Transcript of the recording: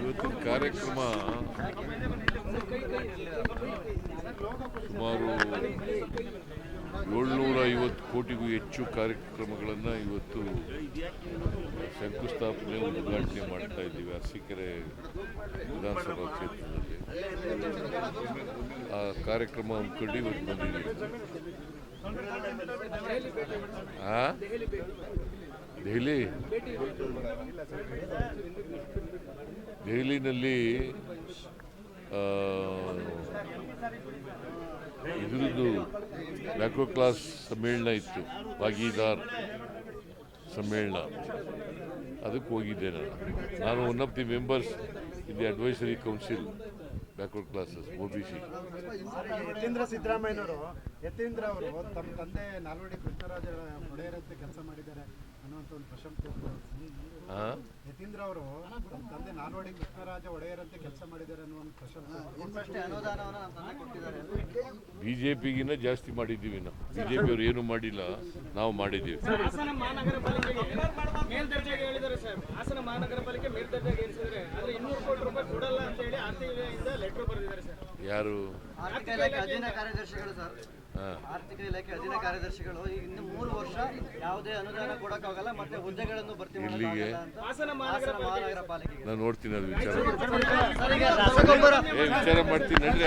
ಇವತ್ತಿನ ಕಾರ್ಯಕ್ರಮ ಸುಮಾರು ಏಳ್ನೂರ ಐವತ್ತು ಕೋಟಿಗೂ ಹೆಚ್ಚು ಕಾರ್ಯಕ್ರಮಗಳನ್ನು ಇವತ್ತು ಶಂಕುಸ್ಥಾಪನೆ ಉದ್ಘಾಟನೆ ಮಾಡ್ತಾ ಇದ್ದೀವಿ. ಅರಸೀಕೆರೆ ವಿಧಾನಸಭಾ ಕ್ಷೇತ್ರದಲ್ಲಿ ಆ ಕಾರ್ಯಕ್ರಮ ಹಮ್ಮಿಕೊಂಡು ಇವತ್ತು ಬಂದಿದ್ದೀವಿ ಹಾಂ ದೆಹಲಿ? ದೆಹಲಿನಲ್ಲಿ ಇದ್ರದ್ದು ಮ್ಯಾಕ್ರೋ ಕ್ಲಾಸ್ ಸಮ್ಮೇಳನ ಇತ್ತು, ಭಾಗೀದಾರ್ ಸಮ್ಮೇಳನ. ಅದಕ್ಕೆ ಹೋಗಿದ್ದೆ ನಾನು. ನಾನು one of the members in the advisory council backward classes O B C Yathindra ಸಿದ್ದರಾಮಯ್ಯನವರು ಯತೀಂದ್ರ ಅವರು ತಮ್ಮ ತಂದೆ ನಾಲ್ವಡಿ ಕೃಷ್ಣರಾಜ ಒಡೆಯರಂತೆ ಕೆಲಸ ಮಾಡಿದ್ದಾರೆ ಅನ್ನುವಂಥ ಒಂದು ಪ್ರಶಂಸೆ ಯತೀಂದ್ರ ಅವರು ತಮ್ಮ ತಂದೆ ನಾಲ್ವಡಿ ಕೃಷ್ಣರಾಜ ಒಡೆಯರಂತೆ ಕೆಲಸ ಮಾಡಿದ್ದಾರೆ ಅನ್ನೋ ಒಂದು ಪ್ರಶಂಸೆ ನಿಮ್ಮಷ್ಟೇ ಅನುದಾನವನ್ನು ನಮ್ಮ ತಂದೆ ಕೊಟ್ಟಿದ್ದಾರೆ ಬಿ ಜೆ ಪಿಗಿನ್ನ ಜಾಸ್ತಿ ಮಾಡಿದ್ದೀವಿ ನಾವು. ಬಿ ಜೆ ಪಿಯವರು ಏನು ಮಾಡಿಲ್ಲ ನಾವು ಮಾಡಿದ್ದೀವಿ. ಹಾಸನ ಮಹಾನಗರ ಪಾಲಿಕೆ ಮೇಲ್ದರ್ಜೆಗೆ ಹೇಳಿದ್ದಾರೆ ಸರ್. ಹಾಸನ ಮಹಾನಗರ ಪಾಲಿಕೆ ಮೇಲ್ದರ್ಜೆಗೆ ಯಾರು? ಆರ್ಥಿಕ ಇಲಾಖೆ ಅಧೀನ ಕಾರ್ಯದರ್ಶಿಗಳು ಸರ್ ಆರ್ಥಿಕ ಇಲಾಖೆ ಅಧೀನ ಕಾರ್ಯದರ್ಶಿಗಳು. ಈಗ ಇನ್ನು ಮೂರು ವರ್ಷ ಯಾವುದೇ ಅನುದಾನ ಕೊಡಕ್ಕಾಗಲ್ಲ ಮತ್ತೆ ಹುದ್ದೆಗಳನ್ನು ಭರ್ತಿ ಹಾಸನ ನಾನು ನೋಡ್ತೀನಿ ಅದು ವಿಚಾರ. ಸರ್ ಈಗ ರಸಗೊಬ್ಬರ ಏ ವಿಚಾರ ಮಾಡ್ತೀನಿ ನಡ್ರಿ